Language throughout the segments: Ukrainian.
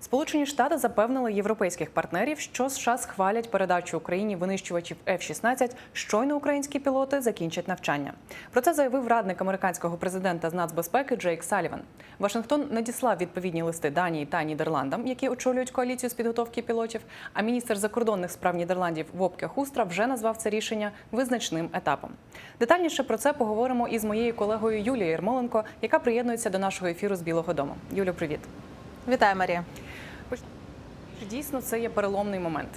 Сполучені Штати запевнили європейських партнерів, що США схвалять передачу Україні винищувачів F-16, щойно українські пілоти закінчать навчання. Про це заявив радник американського президента з нацбезпеки Джейк Саліван. Вашингтон надіслав відповідні листи Данії та Нідерландам, які очолюють коаліцію з підготовки пілотів. А міністр закордонних справ Нідерландів Вопке Хустра вже назвав це рішення визначним етапом. Детальніше про це поговоримо із моєю колегою Юлією Єрмоленко, яка приєднується до нашого ефіру з Білого Дому. Юлю, привіт. Вітаю, Марія. Дійсно, це є переломний момент.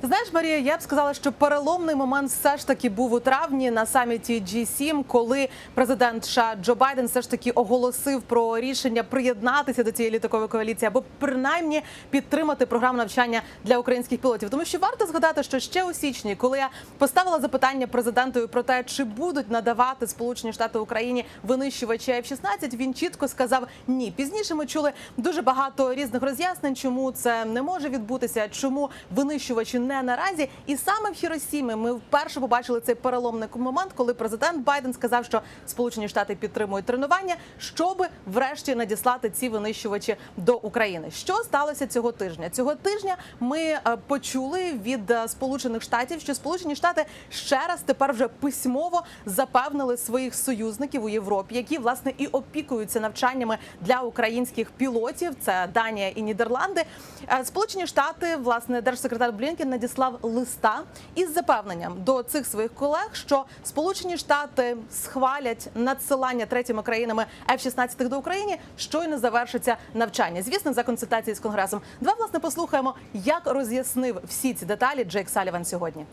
Ти знаєш, Марія, я б сказала, що переломний момент все ж таки був у травні на саміті G7, коли президент США Джо Байден все ж таки оголосив про рішення приєднатися до цієї літакової коаліції або принаймні підтримати програму навчання для українських пілотів. Тому що варто згадати, що ще у січні, коли я поставила запитання президентові про те, чи будуть надавати Сполучені Штати Україні винищувачі F-16, він чітко сказав ні. Пізніше ми чули дуже багато різних роз'яснень, чому це не може відбутися, чому винищувачі не наразі. І саме в Хіросімі ми вперше побачили цей переломний момент, коли президент Байден сказав, що Сполучені Штати підтримують тренування, щоби врешті надіслати ці винищувачі до України. Що сталося цього тижня? Цього тижня ми е, почули від е, Сполучених Штатів, що Сполучені Штати ще раз тепер вже письмово запевнили своїх союзників у Європі, які власне і опікуються навчаннями для українських пілотів. Це Данія і Нідерланди. Е, Сполучені Штати, власне, держсекретар Блінкен надіслав листа із запевненням до цих своїх колег, що Сполучені Штати схвалять надсилання третіми країнами F-16 до України, щойно завершиться навчання. Звісно, за консультації з конгресом. Два власне, послухаємо, як роз'яснив всі ці деталі Джейк Саліван сьогодні.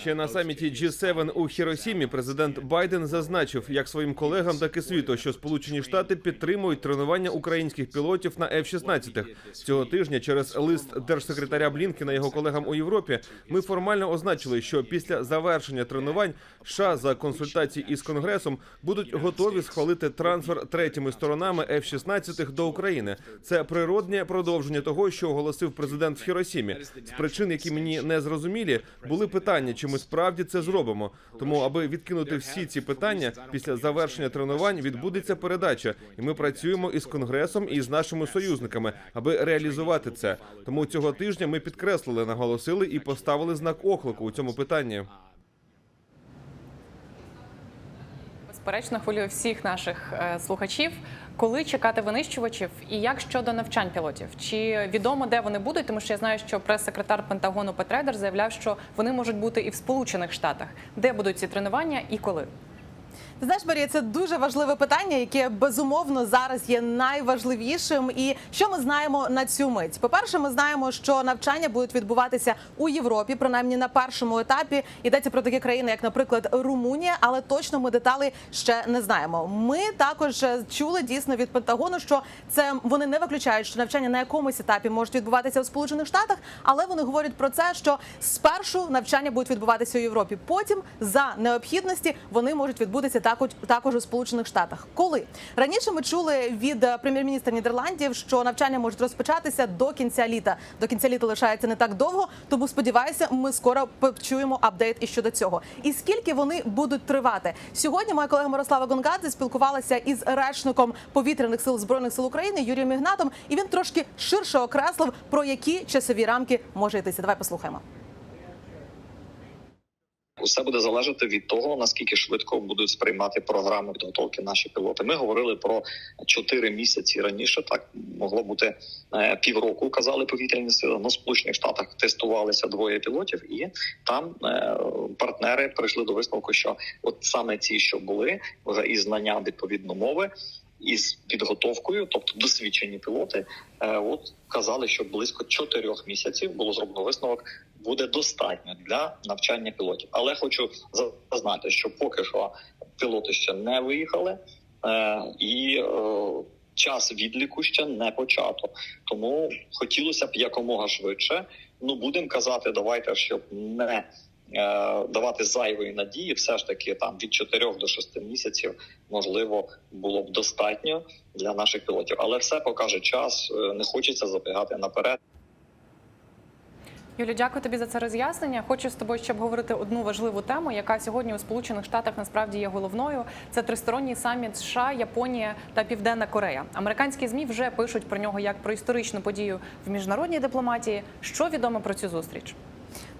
Ще на саміті G7 у Хіросімі президент Байден зазначив як своїм колегам, так і світу, що Сполучені Штати підтримують тренування українських пілотів на F-16. Цього тижня через лист держсекретаря Блінкена його колегам у Європі ми формально означили, що після завершення тренувань США за консультації із конгресом будуть готові схвалити трансфер третіми сторонами F-16 до України. Це природне продовження того, що оголосив президент в Хіросімі. З причин, які мені не зрозумілі, були питання, чи ми справді це зробимо. Тому, аби відкинути всі ці питання, після завершення тренувань відбудеться передача, і ми працюємо із конгресом і з нашими союзниками, аби реалізувати це. Тому цього тижня ми підкреслили, наголосили і поставили знак оклику у цьому питанні. Безперечно, хвилює всіх наших е, слухачів. Коли чекати винищувачів і як щодо навчань пілотів? Чи відомо, де вони будуть? Тому що я знаю, що прес-секретар Пентагону Петрейдер заявляв, що вони можуть бути і в Сполучених Штатах. Де будуть ці тренування і коли? Знаєш, Марія, це дуже важливе питання, яке безумовно зараз є найважливішим. І що ми знаємо на цю мить? По-перше, ми знаємо, що навчання будуть відбуватися у Європі, принаймні на першому етапі. Йдеться про такі країни, як, наприклад, Румунія, але точно ми деталей ще не знаємо. Ми також чули дійсно від Пентагону, що це вони не виключають, що навчання на якомусь етапі можуть відбуватися у Сполучених Штатах, але вони говорять про це, що спершу навчання будуть відбуватися у Європі. Потім за необхідності вони можуть відбутися також також у Сполучених Штатах. Коли раніше ми чули від е, прем'єр-міністра Нідерландів, що навчання можуть розпочатися до кінця літа. До кінця літа лишається не так довго, тому сподіваюся, ми скоро почуємо апдейт і щодо цього. І скільки вони будуть тривати сьогодні? Моя колега Мирослава Гонгадзе спілкувалася із речником повітряних сил збройних сил України Юрієм Ігнатом, і він трошки ширше окреслив про які часові рамки може йтися. Давай послухаємо. Усе буде залежати від того наскільки швидко будуть сприймати програму підготовки наші пілоти. Ми говорили про 4 місяці раніше. Так могло бути е, півроку. Казали повітряні сили. На сполучених штатах тестувалися двоє пілотів, і там е, партнери прийшли до висновку, що от саме ці, що були вже із знанням відповідно мови. Із підготовкою, тобто досвідчені пілоти, е, от казали, що близько чотирьох місяців було зроблено висновок, буде достатньо для навчання пілотів. Але хочу зазнати, що поки що пілоти ще не виїхали, е, і е, час відліку ще не почато. Тому хотілося б якомога швидше. Ну будемо казати, давайте, щоб не давати зайвої надії, все ж таки там від 4 до 6 місяців можливо було б достатньо для наших пілотів. Але все покаже час. Е, Не хочеться забігати наперед. Юлі, дякую тобі за це роз'яснення. Хочу з тобою ще обговорити одну важливу тему, яка сьогодні у Сполучених Штатах насправді є головною. Це тристоронній саміт США, Японія та Південна Корея. Американські змі вже пишуть про нього як про історичну подію в міжнародній дипломатії. Що відомо про цю зустріч?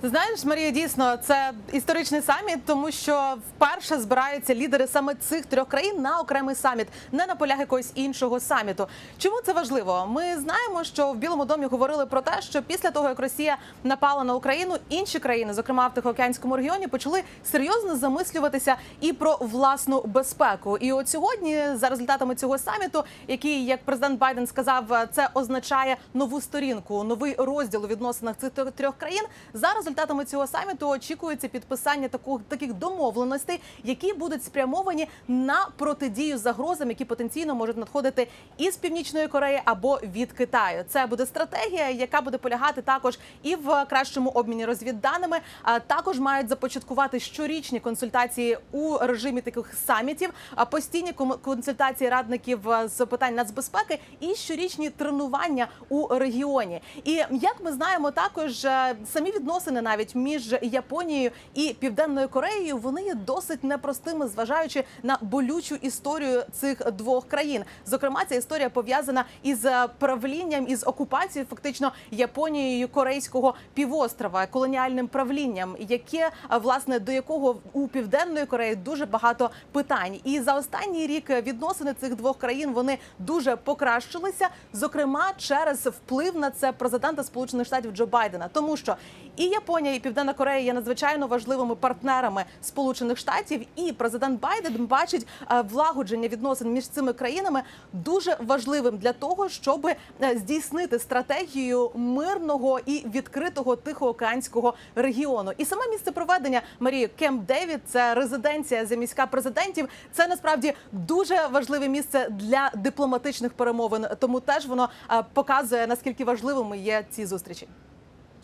Знаєш, Марія, дійсно, це історичний саміт, тому що вперше збираються лідери саме цих трьох країн на окремий саміт, не на полях якогось іншого саміту. Чому це важливо? Ми знаємо, що в Білому домі говорили про те, що після того, як Росія напала на Україну, інші країни, зокрема в Тихоокеанському регіоні, почали серйозно замислюватися і про власну безпеку. І от сьогодні, за результатами цього саміту, який, як президент Байден сказав, це означає нову сторінку, новий розділ у відносинах цих трьох- країн. За результатами цього саміту очікується підписання таку- таких домовленостей, які будуть спрямовані на протидію загрозам, які потенційно можуть надходити із північної Кореї або від Китаю. Це буде стратегія, яка буде полягати також і в кращому обміні розвідданими. А також мають започаткувати щорічні консультації у режимі таких самітів, а постійні консультації радників е, з питань нацбезпеки і щорічні тренування у регіоні. І як ми знаємо, також е, самі відносини навіть між Японією і Південною Кореєю вони є досить непростими, зважаючи на болючу історію цих двох країн. Зокрема, ця історія пов'язана із е, правлінням із окупацією, фактично Японією корейського півострова, колоніальним правлінням, яке е, власне до якого у південної Кореї дуже багато питань. І за останній рік відносини цих двох країн вони дуже покращилися, зокрема через вплив на це президента Сполучених Штатів Джо Байдена, тому що і Японія, і Південна Корея є надзвичайно важливими партнерами Сполучених Штатів, і президент Байден бачить е, влагодження відносин між цими країнами дуже важливим для того, щоб е, здійснити стратегію мирного і відкритого тихоокеанського регіону. І саме місце проведення Марії Кемп Девід, це резиденція заміська президентів. Це насправді дуже важливе місце для дипломатичних перемовин. Тому теж воно е, показує наскільки важливими є ці зустрічі.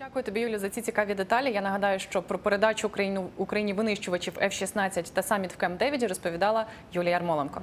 Дякую тобі, Юлі, за ці цікаві деталі. Я нагадаю, що про передачу Україну Україні винищувачів F-16 та саміт в Кем-Девіді розповідала Юлія Ярмоленко.